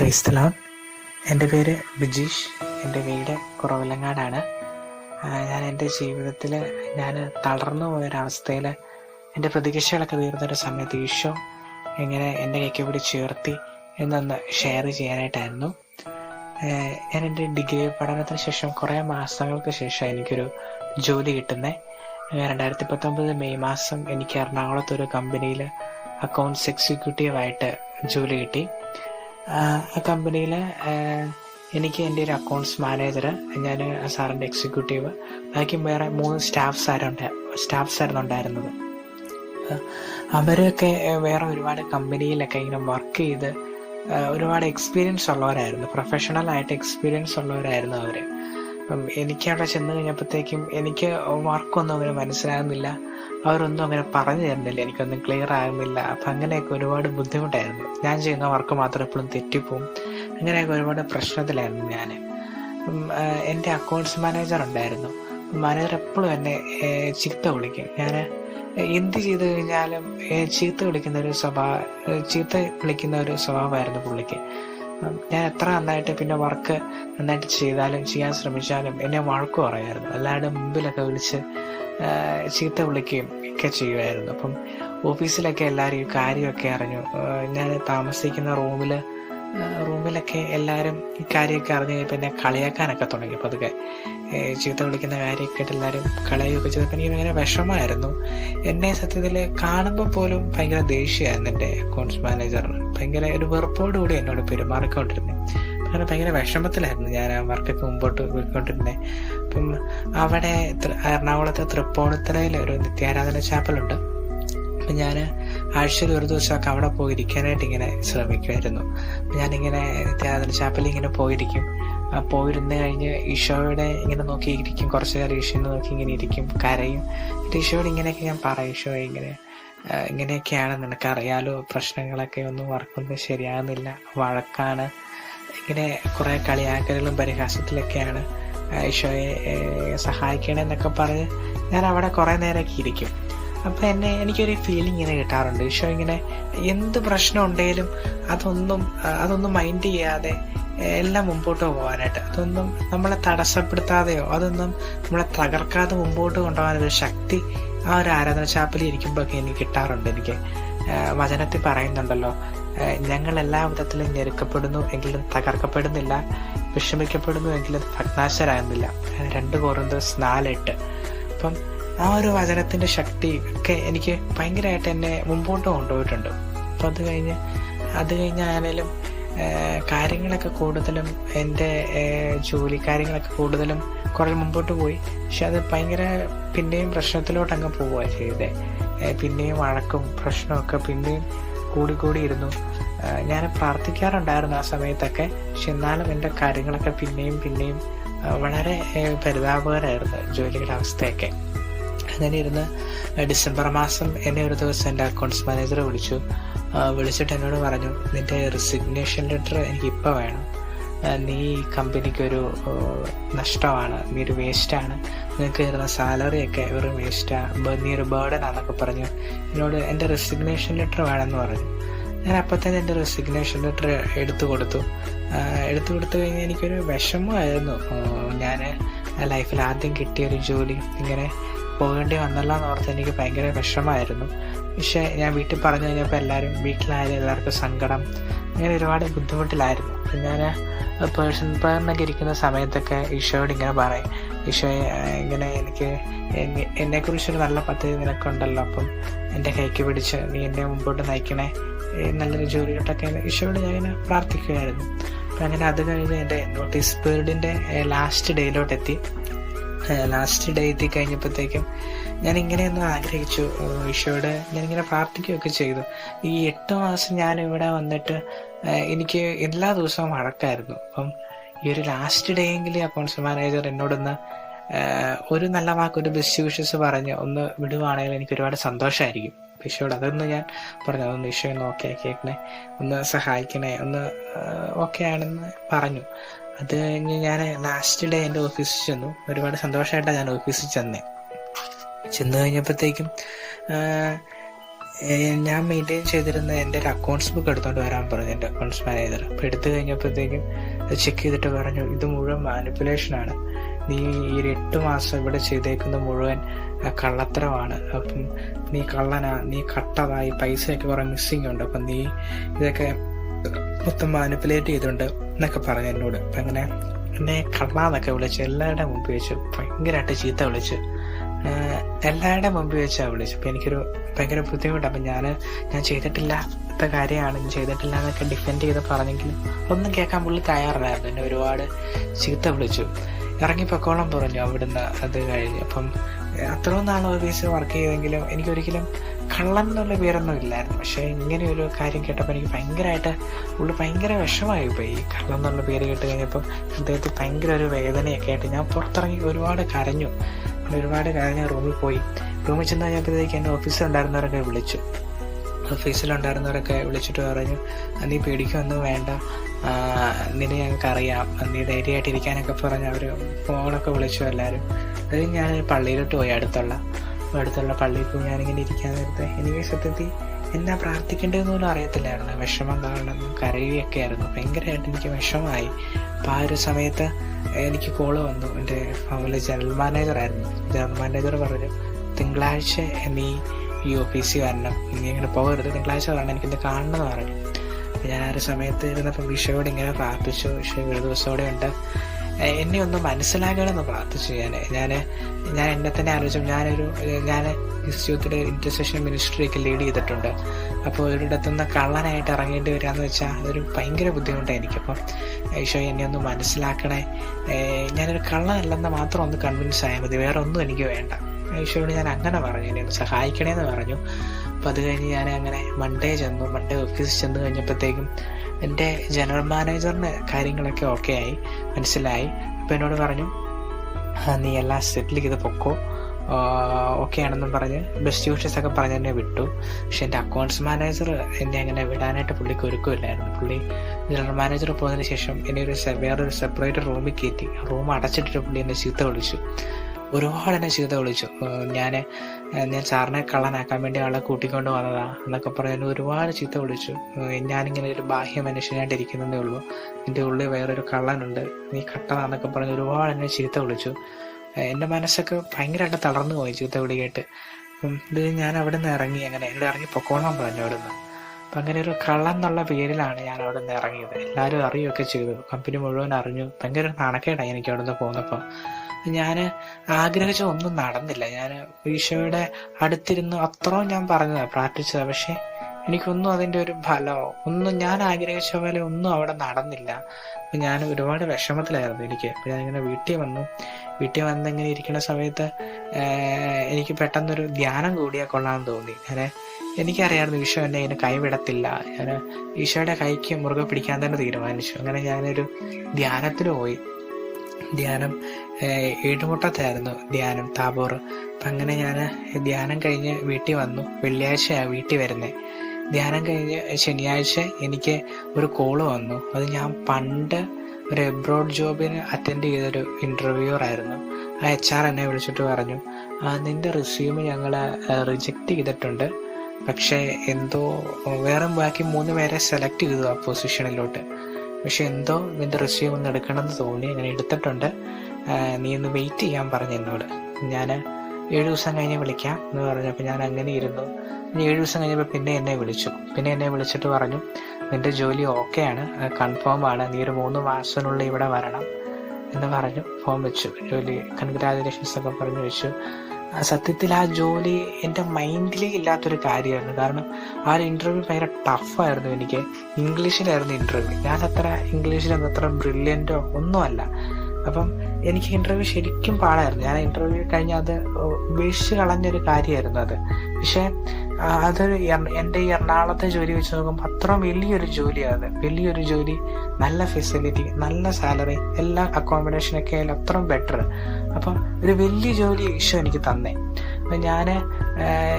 ക്രൈസ്തലോൺ എന്റെ പേര് ബിജീഷ്. എന്റെ വീട് കുറവിലങ്ങാടാണ്. ഞാൻ എന്റെ ജീവിതത്തിൽ ഞാൻ തളർന്നു പോയൊരവസ്ഥയിൽ എന്റെ പ്രതീക്ഷകളൊക്കെ തീർന്നൊരു സമയത്ത് ഈശോ എങ്ങനെ എന്റെ കൈക്ക് കൂടി ചേർത്തി എന്നൊന്ന് ഷെയർ ചെയ്യാനായിട്ടായിരുന്നു. ഞാൻ എന്റെ ഡിഗ്രി പഠനത്തിന് ശേഷം കുറേ മാസങ്ങൾക്ക് ശേഷം എനിക്കൊരു ജോലി കിട്ടുന്നത് രണ്ടായിരത്തി പത്തൊമ്പത് മെയ് മാസം എനിക്ക് എറണാകുളത്ത് ഒരു കമ്പനിയിൽ അക്കൗണ്ട്സ് എക്സിക്യൂട്ടീവായിട്ട് ജോലി കിട്ടി. ആ കമ്പനിയിൽ എനിക്ക് എന്റെ ഒരു അക്കൗണ്ട്സ് മാനേജർ ഞാൻ സാറിന്റെ എക്സിക്യൂട്ടീവ് ബാക്കി വേറെ മൂന്ന് സ്റ്റാഫ്സ് ആരുണ്ട് സ്റ്റാഫ്സ് ആയിരുന്നു ഉണ്ടായിരുന്നത്. അവരൊക്കെ വേറെ ഒരുപാട് കമ്പനിയിലൊക്കെ ഇങ്ങനെ വർക്ക് ചെയ്ത് ഒരുപാട് എക്സ്പീരിയൻസ് ഉള്ളവരായിരുന്നു പ്രൊഫഷണൽ ആയിട്ട് എക്സ്പീരിയൻസ് ഉള്ളവരായിരുന്നു അവർ അപ്പം എനിക്ക് അവിടെ ചെന്ന് കഴിഞ്ഞപ്പോഴത്തേക്കും എനിക്ക് വർക്കൊന്നും അങ്ങനെ മനസ്സിലാകുന്നില്ല. അവരൊന്നും അങ്ങനെ പറഞ്ഞു തരുന്നില്ല. എനിക്കൊന്നും ക്ലിയർ ആകുന്നില്ല. അപ്പം അങ്ങനെയൊക്കെ ഒരുപാട് ബുദ്ധിമുട്ടായിരുന്നു. ഞാൻ ചെയ്യുന്ന വർക്ക് മാത്രം എപ്പോഴും തെറ്റിപ്പോവും. അങ്ങനെയൊക്കെ ഒരുപാട് പ്രശ്നത്തിലായിരുന്നു ഞാൻ എന്റെ അക്കൗണ്ട്സ് മാനേജർ ഉണ്ടായിരുന്നു. മാനേജർ എപ്പോഴും എന്നെ ചീത്ത വിളിക്കും. ഞാൻ എന്ത് ചെയ്തു കഴിഞ്ഞാലും ചീത്ത വിളിക്കുന്ന ഒരു സ്വഭാവ ചീത്ത വിളിക്കുന്ന ഒരു സ്വഭാവമായിരുന്നു പുള്ളിക്ക്. ഞാൻ എത്ര നന്നായിട്ട് പിന്നെ വർക്ക് നന്നായിട്ട് ചെയ്താലും ചെയ്യാൻ ശ്രമിച്ചാലും എന്നെ വഴക്ക് പറയായിരുന്നു. എല്ലാവരുടെ മുമ്പിലൊക്കെ വിളിച്ച് ചീത്ത വിളിക്കുകയും ഒക്കെ ചെയ്യുമായിരുന്നു. അപ്പം ഓഫീസിലൊക്കെ എല്ലാവരും ഈ കാര്യമൊക്കെ അറിഞ്ഞു. ഞാൻ താമസിക്കുന്ന റൂമിൽ റൂമിലൊക്കെ എല്ലാവരും ഈ കാര്യമൊക്കെ അറിഞ്ഞ് കഴിഞ്ഞപ്പോൾ എന്നെ കളിയാക്കാനൊക്കെ തുടങ്ങി. അപ്പോൾ അതൊക്കെ ചീത്ത വിളിക്കുന്ന കാര്യമൊക്കെ ആയിട്ട് എല്ലാവരും കളയൊക്കെ ചെയ്തപ്പോൾ എനിക്ക് ഭയങ്കര വിഷമമായിരുന്നു. എന്നെ സത്യത്തിൽ കാണുമ്പോൾ പോലും ഭയങ്കര ദേഷ്യമായിരുന്നു എന്റെ അക്കൗണ്ട്സ് മാനേജറിന്. ഭയങ്കര ഒരു വെറുപ്പോടുകൂടി എന്നോട് പെരുമാറിക്കൊണ്ടിരുന്നത് അങ്ങനെ ഭയങ്കര വിഷമത്തിലായിരുന്നു ഞാൻ ആ വർക്കൊക്കെ മുമ്പോട്ട് പോയിക്കൊണ്ടിരുന്നത് അപ്പം അവിടെ എറണാകുളത്തെ തൃപ്പൂണിത്തറയിൽ ഒരു നിത്യാരാധന ചാപ്പലുണ്ട്. അപ്പം ഞാൻ ആഴ്ചയിൽ ഒരു ദിവസമൊക്കെ അവിടെ പോയിരിക്കാനായിട്ട് ഇങ്ങനെ ശ്രമിക്കുമായിരുന്നു ഞാനിങ്ങനെ നിത്യാരാധന ചാപ്പലിൽ ഇങ്ങനെ പോയിരിക്കും. പോയിരുന്ന് കഴിഞ്ഞ് ഈശോയുടെ ഇങ്ങനെ നോക്കിയിരിക്കും. കുറച്ച് നേരം ഈശോനെ നോക്കി ഇങ്ങനെ ഇരിക്കും കരയും. ഈശോയോട് ഇങ്ങനെയൊക്കെ ഞാൻ പറയും. ഈശോ ഇങ്ങനെ ഇങ്ങനെയൊക്കെയാണ് നിനക്കറിയാലോ പ്രശ്നങ്ങളൊക്കെ ഒന്നും വർക്കൊന്നും ശരിയാകുന്നില്ല. വഴക്കാണ്. ഇങ്ങനെ കുറേ കളിയാക്കലുകളും പരിഹാസത്തിലൊക്കെയാണ്. ഈശോയെ സഹായിക്കണമെന്നൊക്കെ പറഞ്ഞ് ഞാൻ അവിടെ കുറേ നേരമൊക്കെ ഇരിക്കും. അപ്പം എന്നെ എനിക്കൊരു ഫീലിംഗ് ഇങ്ങനെ കിട്ടാറുണ്ട്. ഈശോ ഇങ്ങനെ എന്ത് പ്രശ്നം ഉണ്ടെങ്കിലും അതൊന്നും അതൊന്നും മൈൻഡ് ചെയ്യാതെ എല്ലാം മുമ്പോട്ട് പോകാനായിട്ട്. അതൊന്നും നമ്മളെ തടസ്സപ്പെടുത്താതെയോ അതൊന്നും നമ്മളെ തകർക്കാതെ മുമ്പോട്ട് കൊണ്ടുപോകാനൊരു ശക്തി ആ ഒരു ആരാധന ഇരിക്കുമ്പോഴൊക്കെ എനിക്ക് കിട്ടാറുണ്ട്. എനിക്ക് വചനത്തിൽ പറയുന്നുണ്ടല്ലോ ഞങ്ങൾ എല്ലാ വിധത്തിലും ഞെരുക്കപ്പെടുന്നു എങ്കിലും തകർക്കപ്പെടുന്നില്ല വിഷമിക്കപ്പെടുന്നു എങ്കിലും ഭഗ്നാശരാകുന്നില്ല. രണ്ട് കോറിന്തോസ് നാലെട്ട്. അപ്പം ആ ഒരു വചനത്തിന്റെ ശക്തി ഒക്കെ എനിക്ക് ഭയങ്കരമായിട്ട് എന്നെ മുമ്പോട്ട് കൊണ്ടുപോയിട്ടുണ്ട്. അപ്പം അത് കഴിഞ്ഞ് അത് കഴിഞ്ഞാണേലും കാര്യങ്ങളൊക്കെ കൂടുതലും എന്റെ ജോലി കാര്യങ്ങളൊക്കെ കൂടുതലും കുറേ മുമ്പോട്ട് പോയി. പക്ഷെ അത് ഭയങ്കര പിന്നെയും പ്രശ്നത്തിലോട്ട് അങ്ങ് പോവുക ചെയ്തത് പിന്നെയും വഴക്കും പ്രശ്നമൊക്കെ പിന്നെയും കൂടി കൂടി ഇരുന്നു. ഏഹ്, ഞാൻ പ്രാർത്ഥിക്കാറുണ്ടായിരുന്നു ആ സമയത്തൊക്കെ. പക്ഷെ എന്നാലും എന്റെ കാര്യങ്ങളൊക്കെ പിന്നെയും പിന്നെയും വളരെ പരിതാപകരമായിരുന്നു ജോലിയുടെ അവസ്ഥയൊക്കെ. അങ്ങനെ ഇരുന്ന് ഡിസംബർ മാസം എന്നെ ഒരു ദിവസം എന്റെ അക്കൗണ്ട്സ് മാനേജർ വിളിച്ചു. വിളിച്ചിട്ട് എന്നോട് പറഞ്ഞു നിന്റെ റിസിഗ്നേഷൻ ലെറ്റർ എനിക്ക് ഇപ്പോൾ വേണം. നീ കമ്പനിക്കൊരു നഷ്ടമാണ് നീ ഒരു വേസ്റ്റാണ് നിനക്ക് തരുന്ന സാലറിയൊക്കെ വെറും വേസ്റ്റാണ് നീ ഒരു ബേർഡൻ ആണെന്നൊക്കെ പറഞ്ഞു. എന്നോട് എന്റെ റെസിഗ്നേഷൻ ലെറ്റർ വേണമെന്ന് പറഞ്ഞു. ഞാൻ അപ്പം തന്നെ എന്റെ റെസിഗ്നേഷൻ ലെറ്റർ എടുത്തു കൊടുത്തു. എടുത്തു കൊടുത്തു കഴിഞ്ഞാൽ എനിക്കൊരു വിഷമമായിരുന്നു. ഞാൻ ലൈഫിൽ ആദ്യം കിട്ടിയ ഒരു ജോലി. ഇങ്ങനെ പോകേണ്ടി വന്നല്ല എന്ന് ഓർത്ത് എനിക്ക് ഭയങ്കര വിഷമമായിരുന്നു. പക്ഷേ ഞാൻ വീട്ടിൽ പറഞ്ഞു കഴിഞ്ഞപ്പോൾ എല്ലാവരും വീട്ടിലായാലും എല്ലാവർക്കും സങ്കടം. അങ്ങനെ ഒരുപാട് ബുദ്ധിമുട്ടിലായിരുന്നു. ഞാൻ പേഴ്സൺ പ്രയറിനൊക്കെ ഇരിക്കുന്ന സമയത്തൊക്കെ ഈശോയോട് ഇങ്ങനെ പറയും. ഈശോ ഇങ്ങനെ എനിക്ക് എന്നെ- എന്നെക്കുറിച്ചൊരു നല്ല പദ്ധതി നിനക്കുണ്ടല്ലോ. അപ്പം എന്റെ കൈക്ക് പിടിച്ച് നീ എന്നെ മുമ്പോട്ട് നയിക്കണേ. നല്ലൊരു ജോലിയോട്ടൊക്കെ ഈശോയോട് ഞാൻ ഇങ്ങനെ പ്രാർത്ഥിക്കുമായിരുന്നു അപ്പം അങ്ങനെ അത് കഴിഞ്ഞ് എന്റെ നോട്ടീസ് പീരീഡിന്റെ ലാസ്റ്റ് ഡേയിലോട്ട് എത്തി ലാസ്റ്റ് ഡേ എത്തി കഴിഞ്ഞപ്പോഴത്തേക്കും ഞാൻ ഇങ്ങനെയൊന്നും ആഗ്രഹിച്ചു ഈശോയുടെ ഞാനിങ്ങനെ പ്രാർത്ഥിക്കുകയൊക്കെ ചെയ്തു. ഈ എട്ട് മാസം ഞാൻ ഇവിടെ വന്നിട്ട് എനിക്ക് എല്ലാ ദിവസവും വഴക്കായിരുന്നു അപ്പം ഈ ഒരു ലാസ്റ്റ് ഡേ എങ്കിലും അക്കൗണ്ട്സ് മാനേജർ എന്നോടൊന്ന് ഒരു നല്ല വാക്ക് ഒരു ബെസ്റ്റ് വിഷസ് പറഞ്ഞ് ഒന്ന് വിടുവാണെങ്കിൽ എനിക്ക് ഒരുപാട് സന്തോഷമായിരിക്കും ഈശോയോട് അതൊന്ന് ഞാൻ പറഞ്ഞു. അതൊന്ന് ഈശോ ഒന്ന് ഓക്കെ ആക്കിയേക്കണേ ഒന്ന് സഹായിക്കണേ ഒന്ന് ഓക്കെ ആണെന്ന് പറഞ്ഞു. അത് കഴിഞ്ഞ് ഞാൻ ലാസ്റ്റ് ഡേ എന്റെ ഓഫീസിൽ ചെന്നു. ഒരുപാട് സന്തോഷമായിട്ടാണ് ഞാൻ ഓഫീസിൽ ചെന്നേ. ചെന്ന് കഴിഞ്ഞപ്പോഴത്തേക്കും ഞാൻ മെയിന്റെയിൻ ചെയ്തിരുന്ന എന്റെ ഒരു അക്കൗണ്ട്സ് ബുക്ക് എടുത്തോണ്ട് വരാൻ പറഞ്ഞു എന്റെ അക്കൗണ്ട്സ് മാനേജർ അപ്പോൾ എടുത്തു കഴിഞ്ഞപ്പോഴത്തേക്കും ചെക്ക് ചെയ്തിട്ട് പറഞ്ഞു ഇത് മുഴുവൻ മാനിപ്പുലേഷൻ ആണ്. നീ ഈ എട്ട് മാസം ഇവിടെ ചെയ്തേക്കുന്ന മുഴുവൻ കള്ളത്തരമാണ്. അപ്പം നീ കള്ളനാ നീ കട്ടതായി പൈസയൊക്കെ കുറേ മിസ്സിങ് ഉണ്ട്. അപ്പം നീ ഇതൊക്കെ മൊത്തം മാനിപ്പുലേറ്റ് ചെയ്തിട്ടുണ്ട്. എന്നൊക്കെ പറഞ്ഞു എന്നോട്. അപ്പം അങ്ങനെ എന്നെ കള്ളാന്നൊക്കെ വിളിച്ച് എല്ലാവരുടെ മുമ്പിൽ വെച്ച് ഭയങ്കരമായിട്ട് ചീത്ത വിളിച്ച് എല്ലാവരുടെ മുമ്പിൽ വെച്ചാണ് വിളിച്ചു. അപ്പം എനിക്കൊരു ഭയങ്കര ബുദ്ധിമുട്ടാണ് അപ്പം ഞാൻ ഞാൻ ചെയ്തിട്ടില്ലാത്ത കാര്യമാണ് ഞാൻ ചെയ്തിട്ടില്ല എന്നൊക്കെ ഡിഫെൻഡ് ചെയ്ത് പറഞ്ഞെങ്കിലും ഒന്നും കേൾക്കാൻ പുള്ളി തയ്യാറില്ലായിരുന്നു. എന്നെ ഒരുപാട് ചീത്ത വിളിച്ചു. ഇറങ്ങി ഇറങ്ങിപ്പൊക്കോളം പറഞ്ഞു അവിടുന്ന് അത് കഴിഞ്ഞ്. അപ്പം അത്രയും നാൾ ഓഫീസിൽ വർക്ക് ചെയ്തെങ്കിലും എനിക്കൊരിക്കലും കള്ളൻ എന്നുള്ള പേരൊന്നും ഇല്ലായിരുന്നു. പക്ഷേ ഇങ്ങനെ ഒരു കാര്യം കേട്ടപ്പോൾ എനിക്ക് ഭയങ്കരമായിട്ട് ഉള്ളു ഭയങ്കര വിഷമായി പോയി ഈ എന്നുള്ള പേര് കേട്ട് കഴിഞ്ഞപ്പോൾ ഹൃദയത്തിൽ ഭയങ്കര ഒരു വേദനയൊക്കെ ആയിട്ട് ഞാൻ പുറത്തിറങ്ങി ഒരുപാട് കരഞ്ഞു. ഒരുപാട് കരഞ്ഞ റൂമിൽ പോയി. റൂമിൽ ചെന്ന് കഴിഞ്ഞപ്പോഴത്തേക്ക് എന്റെ ഓഫീസിൽ ഉണ്ടായിരുന്നവരൊക്കെ വിളിച്ചു. ഓഫീസിലുണ്ടായിരുന്നവരൊക്കെ വിളിച്ചിട്ട് പറഞ്ഞു "ആ, നീ പേടിക്കൊന്നും വേണ്ട. നിന്നെ ഞങ്ങൾക്ക് അറിയാം നീ ധൈര്യമായിട്ടിരിക്കാനൊക്കെ പറഞ്ഞ്. അവർ ഫോണൊക്കെ വിളിച്ചു എല്ലാവരും. അത് ഞാൻ പള്ളിയിലോട്ട് പോയി. അടുത്തുള്ള അടുത്തുള്ള പള്ളിയിൽ പോയി ഞാനിങ്ങനെ ഇരിക്കാൻ നേരത്തെ. എനിക്ക് സത്യത്തിൽ എന്നാ പ്രാർത്ഥിക്കേണ്ടതെന്ന് പോലും അറിയത്തില്ലായിരുന്നു. വിഷമം കാരണം കരയുകയൊക്കെ ആയിരുന്നു ഭയങ്കരമായിട്ട് എനിക്ക് വിഷമമായി. അപ്പം ആ ഒരു സമയത്ത് എനിക്ക് കോൾ വന്നു. എന്റെ ഫാമിലി ജനറൽ മാനേജറായിരുന്നു ജനറൽ മാനേജർ പറഞ്ഞു തിങ്കളാഴ്ച നീ ഈ ഓഫീസിൽ വരണം. നീ ഇങ്ങനെ പോകരുത്. തിങ്കളാഴ്ച വരണം. എനിക്കിത് കാണണമെന്ന് പറഞ്ഞു. ഞാൻ ആ ഒരു സമയത്ത് ഇരുന്നപ്പോൾ വിഷയോട് ഇങ്ങനെ പ്രാർത്ഥിച്ചു. വിഷയ ഒരു ദിവസം ഉണ്ട്. എന്നെ ഒന്ന് മനസ്സിലാക്കണമെന്ന് പ്രാർത്ഥിച്ചു ഞാൻ. ഞാൻ ഞാൻ എന്നെ തന്നെ ആലോചിച്ചു ഞാനൊരു ഞാൻ ഇൻസ്റ്റിറ്റ്യൂട്ടിൽ ഇന്റർസെഷൻ മിനിസ്ട്രിയൊക്കെ ലീഡ് ചെയ്തിട്ടുണ്ട്. അപ്പോൾ ഒരിടത്തുനിന്ന് കള്ളനായിട്ട് ഇറങ്ങേണ്ടി വരികയെന്ന് വെച്ചാൽ അതൊരു ഭയങ്കര ബുദ്ധിമുട്ടാണ് എനിക്കപ്പം. ഈശോ എന്നെ ഒന്ന് മനസ്സിലാക്കണേ. ഞാനൊരു കള്ളനല്ലെന്ന് മാത്രം ഒന്ന് കൺവിൻസ് ആയാൽ മതി. വേറെ ഒന്നും എനിക്ക് വേണ്ട. ഈശോയോട് ഞാൻ അങ്ങനെ പറഞ്ഞു. എന്നെ സഹായിക്കണേന്ന് പറഞ്ഞു. അപ്പം അത് കഴിഞ്ഞ് ഞാൻ അങ്ങനെ മൺഡേ ചെന്നു. മൺഡേ ഓഫീസിൽ ചെന്ന് കഴിഞ്ഞപ്പോഴത്തേക്കും എന്റെ ജനറൽ മാനേജറിന് കാര്യങ്ങളൊക്കെ ഓക്കെ ആയി. മനസ്സിലായി. അപ്പോൾ എന്നോട് പറഞ്ഞു "ആ, നീ എല്ലാം സെറ്റിൽ ചെയ്ത് പൊക്കോ. ഓക്കെ ആണെന്നും പറഞ്ഞ് ബെസ്റ്റ് യൂഷസ് ഒക്കെ പറഞ്ഞ് എന്നെ വിട്ടു. പക്ഷെ എന്റെ അക്കൗണ്ട്സ് മാനേജർ എന്നെ അങ്ങനെ വിടാനായിട്ട് പുള്ളിക്ക് ഒരുക്കമില്ലായിരുന്നു. പുള്ളി ജനറൽ മാനേജർ പോയതിന് ശേഷം എന്നെ ഒരു വേറൊരു സെപ്പറേറ്റ് റൂമിൽ കയറ്റി. റൂം അടച്ചിട്ടിട്ട് പുള്ളി എന്നെ ചീത്ത വിളിച്ചു. ഒരുപാട് എന്നെ ചീത്ത വിളിച്ചു ഞാൻ ഞാൻ സാറിനെ കള്ളനാക്കാൻ വേണ്ടി ആളെ കൂട്ടിക്കൊണ്ട് വന്നതാ എന്നൊക്കെ എന്നെ ഒരുപാട് ചീത്ത വിളിച്ചു. ഞാനിങ്ങനെ ഒരു ബാഹ്യ മനുഷ്യനായിട്ട് ഇരിക്കുന്നതേ ഉള്ളൂ. എന്റെ ഉള്ളിൽ വേറൊരു കള്ളനുണ്ട്. നീ കട്ടതാന്നൊക്കെ പറഞ്ഞ് ഒരുപാട് എന്നെ ചീത്ത വിളിച്ചു. എന്റെ മനസ്സൊക്കെ ഭയങ്കരമായിട്ട് തളർന്നു പോയി ചീത്ത വിളി കേട്ട്. ഇത് ഞാൻ അവിടെ നിന്ന് ഇറങ്ങി അങ്ങനെ എന്റെ ഇറങ്ങി പൊക്കോളാൻ പറഞ്ഞു അവിടെ നിന്ന് അപ്പം അങ്ങനെ ഒരു കള്ളൻ എന്നുള്ള പേരിലാണ് ഞാൻ അവിടെ നിന്ന് ഇറങ്ങിയത്. എല്ലാവരും അറിയുകയൊക്കെ ചെയ്തു. കമ്പനി മുഴുവൻ അറിഞ്ഞു. ഭയങ്കര നാണക്കേടായി എനിക്ക് അവിടെ നിന്ന് പോന്നപ്പോൾ ഞാൻ ആഗ്രഹിച്ച ഒന്നും നടന്നില്ല. ഞാൻ ഈശോയുടെ അടുത്തിരുന്ന് അത്രയും ഞാൻ പറഞ്ഞതാണ് പ്രാർത്ഥിച്ചത്. പക്ഷെ എനിക്കൊന്നും അതിന്റെ ഒരു ഫലമോ ഒന്നും ഞാൻ ആഗ്രഹിച്ച പോലെ ഒന്നും അവിടെ നടന്നില്ല. അപ്പം ഞാൻ ഒരുപാട് വിഷമത്തിലായിരുന്നു എനിക്ക്. അപ്പം ഞാനിങ്ങനെ വീട്ടിൽ വന്നു. വീട്ടിൽ വന്നിങ്ങനെ ഇരിക്കുന്ന സമയത്ത് എനിക്ക് പെട്ടെന്നൊരു ധ്യാനം കൂടിയാൽ കൊള്ളാമെന്ന് തോന്നി. ഞാൻ എനിക്കറിയായിരുന്നു ഈശോ എന്നെ ഇതിന് കൈവിടത്തില്ല. ഞാൻ ഈശോയുടെ കൈക്ക് മുറുകെ പിടിക്കാൻ തന്നെ തീരുമാനിച്ചു. അങ്ങനെ ഞാനൊരു ധ്യാനത്തിന് പോയി. ധ്യാനം ഏഴുമുട്ടത്തായിരുന്നു ധ്യാനം താബോർ അപ്പം അങ്ങനെ ഞാൻ ധ്യാനം കഴിഞ്ഞ് വീട്ടിൽ വന്നു. വെള്ളിയാഴ്ചയാണ് വീട്ടിൽ വരുന്നത് ധ്യാനം കഴിഞ്ഞ് ശനിയാഴ്ച എനിക്ക് ഒരു കോൾ വന്നു. അത് ഞാൻ പണ്ട് ഒരു എബ്രോഡ് ജോബിന് അറ്റൻഡ് ചെയ്തൊരു ഇന്റർവ്യൂർ ആയിരുന്നു. ആ എച്ച് ആർ എന്നെ വിളിച്ചിട്ട് പറഞ്ഞു "ആ, നിന്റെ റിസ്യൂമ് ഞങ്ങൾ റിജക്റ്റ് ചെയ്തിട്ടുണ്ട്. പക്ഷേ എന്തോ വേറെ ബാക്കി മൂന്ന് പേരെ സെലക്ട് ചെയ്തു ആ പൊസിഷനിലോട്ട് പക്ഷെ എന്തോ നിന്റെ റിസ്യൂം ഒന്ന് എടുക്കണമെന്ന് തോന്നി അങ്ങനെ എടുത്തിട്ടുണ്ട്. നീ ഒന്ന് വെയിറ്റ് ചെയ്യാൻ പറഞ്ഞു എന്നോട്. ഞാൻ ഏഴ് ദിവസം കഴിഞ്ഞ് വിളിക്കാം എന്ന് പറഞ്ഞപ്പോൾ ഞാൻ അങ്ങനെ ഇരുന്നു. ഏഴ് ദിവസം കഴിഞ്ഞപ്പോൾ പിന്നെ എന്നെ വിളിച്ചു. പിന്നെ എന്നെ വിളിച്ചിട്ട് പറഞ്ഞു നിന്റെ ജോലി ഓക്കെ ആണ്. കൺഫേം ആണ്. നീ ഒരു മൂന്ന് മാസത്തിനുള്ളിൽ ഇവിടെ വരണം. എന്ന് പറഞ്ഞു ഫോം വെച്ചു. ജോലി കൺഗ്രാജുലേഷൻസ് ഒക്കെ പറഞ്ഞു വെച്ചു. സത്യത്തിൽ ആ ജോലി എന്റെ മൈൻഡിലേ ഇല്ലാത്തൊരു കാര്യമായിരുന്നു. കാരണം ആ ഒരു ഇന്റർവ്യൂ ഭയങ്കര ടഫായിരുന്നു എനിക്ക്. ഇംഗ്ലീഷിലായിരുന്നു ഇന്റർവ്യൂ ഞാൻ അത്ര ഇംഗ്ലീഷിലൊന്നും അത്ര ബ്രില്യന്റോ ഒന്നുമല്ല അപ്പം എനിക്ക് ഇന്റർവ്യൂ ശരിക്കും പാടായിരുന്നു. ഞാൻ ഇന്റർവ്യൂ കഴിഞ്ഞ അത് ഉപേക്ഷിച്ച് കളഞ്ഞൊരു കാര്യമായിരുന്നു അത്. പക്ഷേ അതൊരു എന്റെ ഈ എറണാകുളത്തെ ജോലി വെച്ച് നോക്കുമ്പോൾ അത്ര വലിയൊരു ജോലിയാണ് വലിയൊരു ജോലി നല്ല ഫെസിലിറ്റി നല്ല സാലറി എല്ലാ അക്കോമഡേഷനൊക്കെ ആയാലും അത്രയും ബെറ്റർ അപ്പം ഒരു വലിയ ജോലി ഈശോ എനിക്ക് തന്നേ. അപ്പം ഞാൻ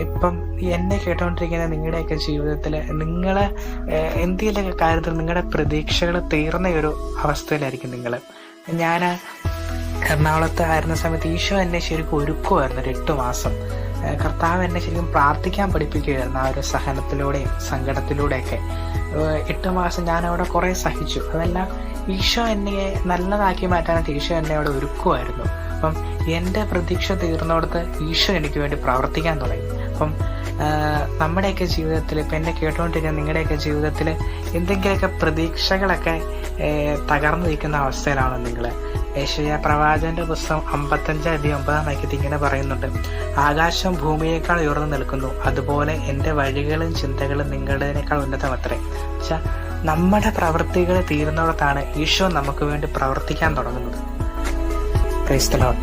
ഇപ്പം എന്നെ കേട്ടുകൊണ്ടിരിക്കുന്ന നിങ്ങളുടെയൊക്കെ ജീവിതത്തിൽ നിങ്ങൾ എന്തെങ്കിലുമൊക്കെ കാര്യത്തിൽ നിങ്ങളുടെ പ്രതീക്ഷകൾ തീർന്ന ഒരു അവസ്ഥയിലായിരിക്കും നിങ്ങൾ ഞാൻ എറണാകുളത്ത് ആയിരുന്ന സമയത്ത് ഈശോ എന്നെ ശരിക്കും ഒരുക്കുമായിരുന്നു ഒരു എട്ട് മാസം. കർത്താവ് എന്നെ ശരിക്കും പ്രാർത്ഥിക്കാൻ പഠിപ്പിക്കുകയായിരുന്നു ആ ഒരു സഹനത്തിലൂടെയും സങ്കടത്തിലൂടെയൊക്കെ. എട്ട് മാസം ഞാൻ അവിടെ കുറേ സഹിച്ചു. അതെല്ലാം ഈശോ എന്നെ നല്ലതാക്കി മാറ്റാനായിട്ട് ഈശോ എന്നെ അവിടെ ഒരുക്കുമായിരുന്നു. അപ്പം എന്റെ പ്രതീക്ഷ തീർന്നോടത്ത് ഈശോ എനിക്ക് വേണ്ടി പ്രവർത്തിക്കാൻ തുടങ്ങി. അപ്പം നമ്മുടെയൊക്കെ ജീവിതത്തിൽ ഇപ്പം എന്നെ കേട്ടുകൊണ്ടിരിക്കുന്ന നിങ്ങളുടെയൊക്കെ ജീവിതത്തിൽ എന്തെങ്കിലുമൊക്കെ പ്രതീക്ഷകളൊക്കെ തകർന്നു നിൽക്കുന്ന അവസ്ഥയിലാണോ നിങ്ങൾ ഏഷ്യ പ്രവാചകന്റെ പുസ്തകം അമ്പത്തഞ്ച് അതി ഒമ്പതാം വാക്യത്തിൽ ഇങ്ങനെ പറയുന്നുണ്ട്. ആകാശം ഭൂമിയേക്കാൾ ഉയർന്നു നിൽക്കുന്നു. അതുപോലെ എന്റെ വഴികളും ചിന്തകളും നിങ്ങളുടേതിനേക്കാൾ ഉന്നതമത്രേ. വെച്ചാൽ നമ്മുടെ പ്രവൃത്തികൾ തീരുന്നിടത്താണ് ഈശോ നമുക്ക് വേണ്ടി പ്രവർത്തിക്കാൻ തുടങ്ങുന്നത്. ക്രൈസ്തലോ.